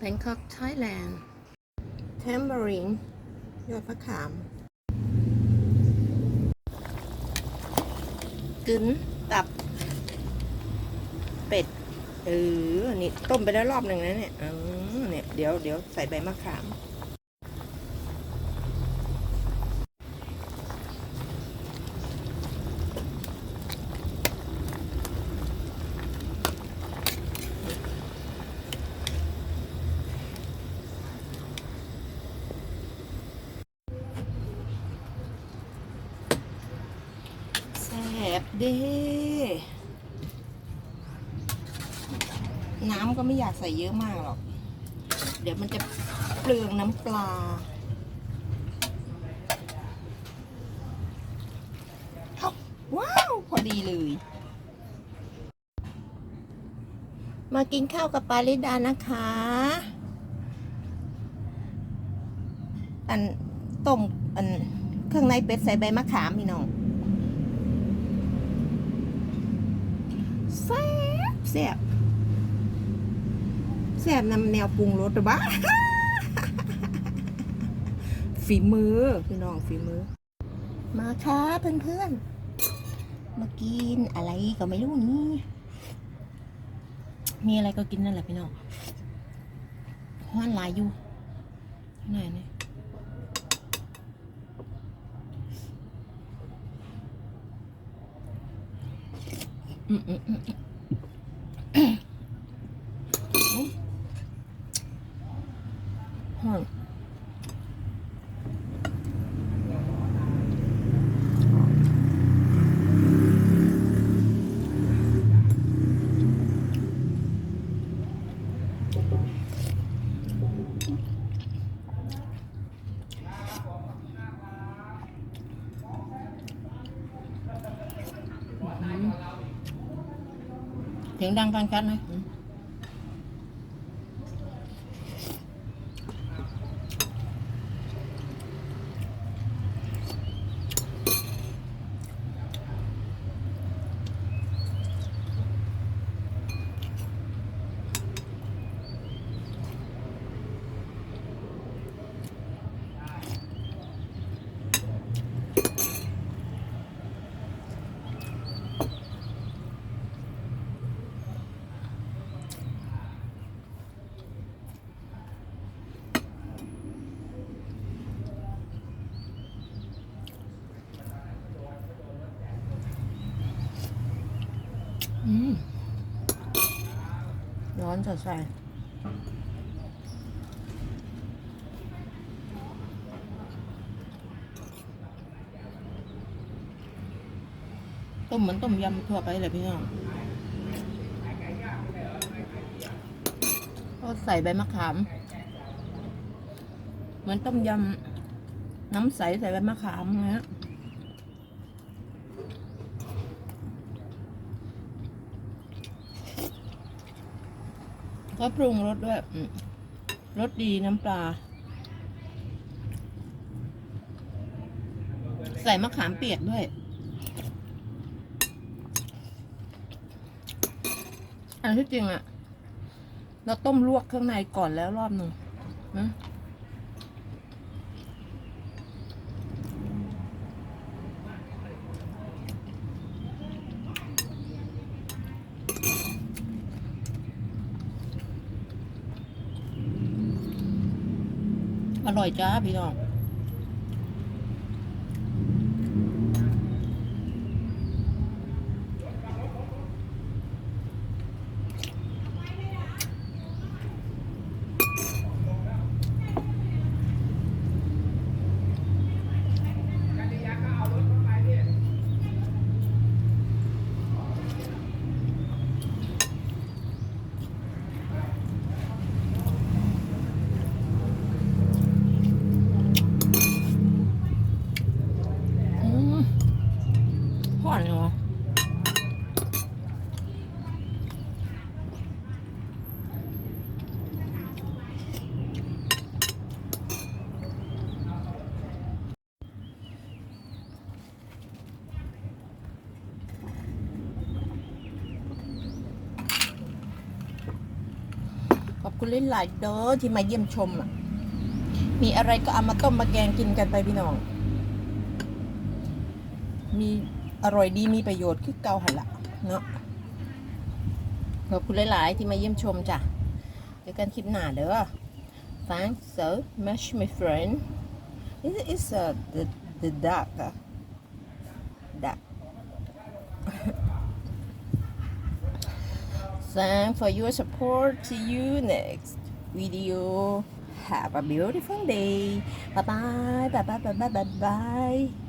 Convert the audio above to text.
Bangkok Thailand Tambourine ยอดมะขามกึนตับ เป็ด เออ นี่ต้มไปแล้วรอบหนึ่งนะเนี่ยเออเนี่ย เดี๋ยวเดี๋ยวใส่ใบมะขาม แสบ เด้น้ำก็ไม่อยากใส่เยอะมากหรอก เดี๋ยวมันจะเปลืองน้ำปลาเอาว้าว พอดีเลย มากินข้าวกับปาลิดานะคะ อันต้มอันเครื่องในเป็ดใส่ใบมะขามพี่น้อง แซ่บแซ่บแซ่บนำแนวปรุงรสหรือบ้าฝีมือพี่น้องฝีมือ มาค่ะเพื่อนๆมากินอะไรก็ไม่รู้นี่ มีอะไรก็กินนั่นแหละพี่น้องห้อนหลายอยู่ไหนเนี่ย อืมอืมอื มอืมห้อนเสียงดังฟังชัดไหมอืมอืมร้ อนสดใสต้มเหมือนต้มยำทั่วไปเลยพี่น้องก็ใส่ใบมะขาม เหมือนต้มยำน้ำใสใส่ใบมะขามนะ ก็ปรุงรสด้วยรสดีน้ำปลา ใส่มะขามเปียกด้วย อันที่จริงอะเราต้มลวกข้างในก่อนแล้วรอบหนึ่งนะ อร่อยจ้าพี่น้อง คุณหลายๆเด้อที่มาเยี่ยมชมอะมีอะไรก็เอามาต้มมาแกงกินกันไปพี่น้อง มีอร่อยดีมีประโยชน์คือเกาหันละเนาะขอบคุณหลาย ๆ ที่มาเยี่ยมชมจ้ะเจอกันคลิปหน้าเด้อ Thanks so much my friend This is uh, the the duck uh, duck Thanks for your support. See you next video. Have a beautiful day. Bye bye. Bye bye. Bye bye. Bye.